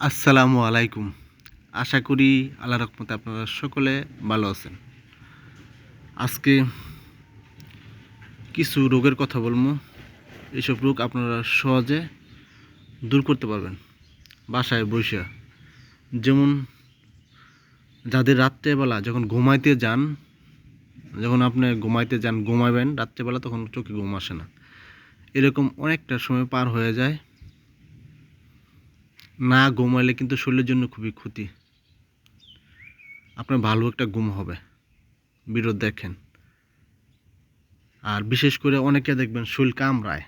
আসসালামু আলাইকুম। আশা করি আল্লাহ রহমতে আপনারা সকলে ভালো আছেন। আজকে কিছু রোগের কথা বলব। এইসব রোগ আপনারা সহজে দূর করতে পারবেন বাসায় বসে। যেমন যাদের রাত্রেবেলা যখন ঘুমাইতে যান, যখন আপনি ঘুমাইতে যান ঘুমাবেন রাত্রেবেলা তখন চোখে ঘুম আসে না। এরকম অনেকটা সময় পার হয়ে যায়। না ঘুমাইলে কিন্তু শরীরের জন্য খুবই ক্ষতি। আপনার ভালো একটা ঘুম হবে। বিরোধ দেখেন। আর বিশেষ করে অনেকে দেখবেন শরীর কামড়ায়।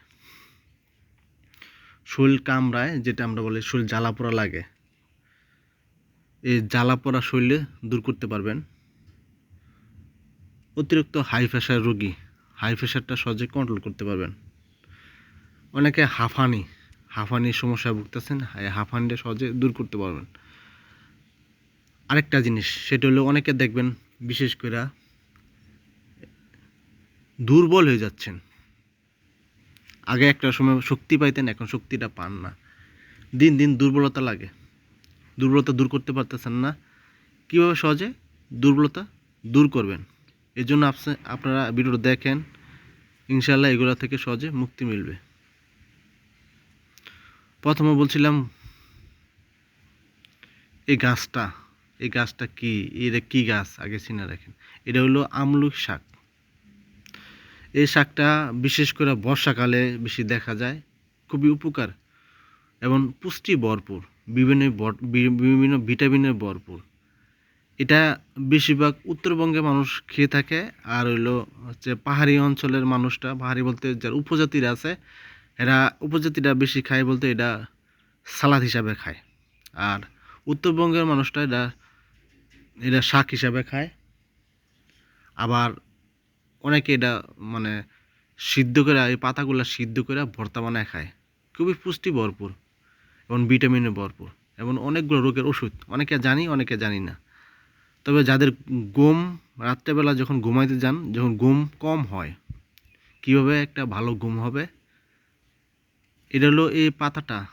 শরীর কামড়ায় যেটা আমরা বলি শরীর জ্বালা পোড়া লাগে। এই জ্বালা পোড়া শরীরে দূর করতে পারবেন। অতিরিক্ত হাই প্রেশার রোগী। হাই প্রেশারটা সহজে কন্ট্রোল করতে পারবেন। অনেকে হাঁফানি। হাঁফানির সমস্যায় ভুগতেছেন হাঁফানিটা সহজে দূর করতে পারবেন। আরেকটা জিনিস, সেটা হলো অনেকে দেখবেন, বিশেষ করে দুর্বল হয়ে যাচ্ছেন। আগে একটা সময় শক্তি পাইতেন, এখন শক্তিটা পান না। দিন দিন দুর্বলতা লাগে। দুর্বলতা দূর করতে পারতেছেন না। কীভাবে সহজে? দুর্বলতা দূর করবেন। এর জন্য আপনি- আপনারা ভিডিওটা দেখেন। ইনশাল্লাহ এগুলো থেকে সহজে মুক্তি মিলবে। প্রথমে বলছিলাম, এই গাছটা এই গাছটা কি? এটা কি গাছ? আগে চিনে রাখেন। এটা হলো আমলুক শাক। এই শাকটা বিশেষ করে বর্ষাকালে বেশি দেখা যায়, খুবই উপকার এবং পুষ্টি ভরপুর, বিভিন্ন বিভিন্ন ভিটামিনের ভরপুর। এটা বেশিরভাগ উত্তরবঙ্গে মানুষ খেয়ে থাকে, আর হইল হচ্ছে পাহাড়ি অঞ্চলের মানুষটা, পাহাড়ি বলতে যার উপজাতিরা আছে এরা উপজাতিটা বেশি খায় বলতে এটা সালাদ হিসাবে খায়। আর উত্তরবঙ্গের মানুষটা এটা এটা শাক হিসাবে খায়। আবার অনেকে এটা মানে সিদ্ধ করে, এই পাতাগুলো সিদ্ধ করে ভর্তা বানায় খায়। খুবই পুষ্টি ভরপুর এবং ভিটামিনে ভরপুর এবং অনেকগুলো রোগের ওষুধ। অনেকে জানি অনেকে জানি না। তবে যাদের ঘুম, রাত্রেবেলা যখন ঘুমাইতে যান, যখন ঘুম কম হয়, কীভাবে একটা ভালো ঘুম হবে? এটা হলো এই পাতাটা,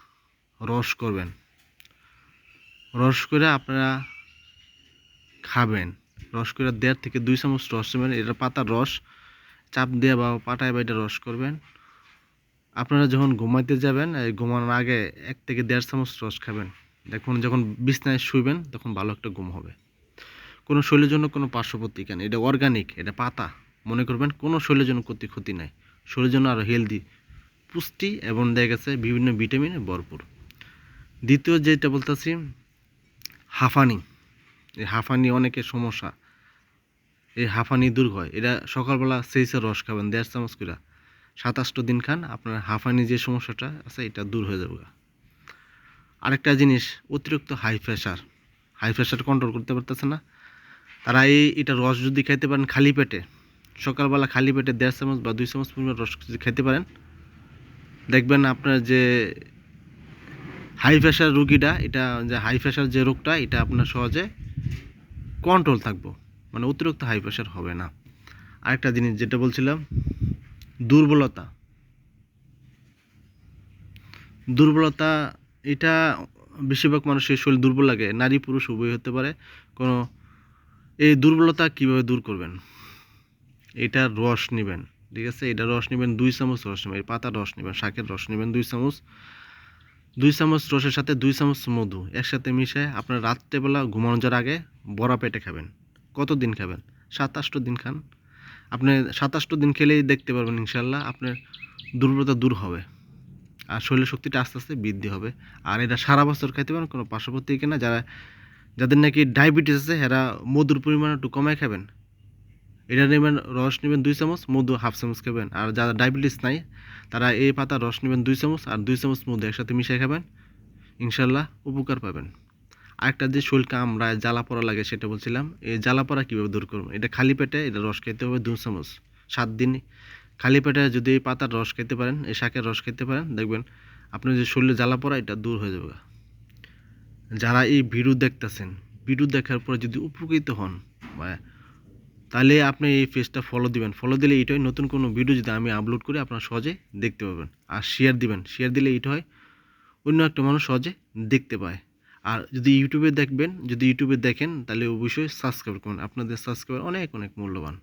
রস করবেন। রস করে আপনারা খাবেন। রস করে দেড় থেকে দুই চামচ রস নেবেন। এটা পাতার রস, চাপ দিয়ে বা পাটায় বা এটা রস করবেন। আপনারা যখন ঘুমাইতে যাবেন ঘুমানোর আগে এক থেকে দেড় চামচ রস খাবেন। দেখুন, যখন বিছনায় শুইবেন, তখন ভালো একটা ঘুম হবে। কোনো শরীরের জন্য কোনো পার্শ্ব প্রতিক্রিয়া নেই। এটা অর্গানিক এটা পাতা। মনে করবেন কোনো শরীরের জন্য ক্ষতি ক্ষতি নাই। শরীরের জন্য আরও হেলদি পুষ্টি এবং দেখা গেছে বিভিন্ন ভিটামিনে ভরপুর। দ্বিতীয় যেটা বলতেছি, হাঁফানি। এই হাঁফানি অনেকের সমস্যা। এই হাঁফানি দূর হয়। এটা সকালবেলা সেইসে রস খাবেন, দেড় চামচ করে। সাতাশটো দিন খান, আপনার হাঁফানি যে সমস্যাটা আছে, এটা দূর হয়ে যাবে আরেকটা জিনিস, অতিরিক্ত high pressure high pressure control করতে পারতেছে না। তারা এই, এটা রস যদি খাইতে পারেন খালি পেটে, সকালবেলা খালি পেটে দেড় চামচ বা দুই চামচ পরিমাণ রস যদি খেতে পারেন দেখবেন আপনার যে হাই প্রেশার রুগীটা, এটা যে হাই প্রেশার যে রোগটা, এটা আপনার সহজে কন্ট্রোল থাকব। মানে অতিরিক্ত হাই প্রেশার হবে না। আরেকটা জিনিস যেটা বলছিলাম, দুর্বলতা। দুর্বলতা, এটা বেশিরভাগ মানুষের শরীর দুর্বল লাগে, নারী পুরুষ উভয় হতে পারে। কোনো, এই দুর্বলতা কীভাবে দূর করবেন? এটা রস নেবেন। ঠিক আছে? এটা রস নেবেন দুই চামচ রস নেবেন পাতার রস নেবেন, শাকের রস নেবেন দুই চামচ। দুই চামচ রসের সাথে দুই চামচ মধু একসাথে মিশিয়ে আপনার রাত্রেবেলা ঘুমানো যাওয়ার আগে বড়া পেটে খাবেন। কত দিন খাবেন সাতাশটো দিন খান। আপনি সাতাশটো দিন খেলেই দেখতে পারবেন ইনশাল্লাহ আপনার দুর্বলতা দূর হবে। আর শরীরের শক্তিটা আস্তে আস্তে বৃদ্ধি হবে। আর এটা সারা বছর খাইতে পারেন, কোনো পার্শ্ববর্তী না যারা, যাদের নাকি ডায়াবেটিস আছে, এরা মধুর পরিমাণ একটু কমায় খাবেন। এটা নেবেন, রস নেবেন দুই চামচ, মধু হাফ চামচ খাবেন। আর যারা ডায়াবেটিস নাই, তারা এই পাতা রস নেবেন দুই চামচ আর দুই চামচ মধু একসাথে মিশিয়ে খাবেন। ইনশাল্লাহ উপকার পাবেন। আরেকটা যে শরীর কামড়ায় জ্বালা পড়া লাগে সেটা বলছিলাম, এই জ্বালা পড়া কীভাবে দূর করবেন এটা খালি পেটে, এটা রস খেতে হবে দুই চামচ, সাত দিন। খালি পেটে যদি এই পাতার রস খেতে পারেন, এই শাকের রস খেতে পারেন, দেখবেন আপনার যে শরীরে জ্বালা পড়া, এটা দূর হয়ে যাবে যারা এই ভিডিও দেখতেছেন, ভিডিও দেখার পরে যদি উপকৃত হন বা তাহলে আপনি এই পেজটা ফলো দিবেন। ফলো দিলে এইটাই নতুন কোনো ভিডিও যদি আমি আপলোড করি, আপনারা সহজে দেখতে পাবেন। আর শেয়ার দিবেন। শেয়ার দিলে এটা হয় অন্য একটা মানুষ সহজে দেখতে পায়। আর যদি ইউটিউবে দেখবেন, যদি ইউটিউবে দেখেন, তাহলে অবশ্যই সাবস্ক্রাইব করুন। আপনাদের সাবস্ক্রাইবার অনেক অনেক মূল্যবান।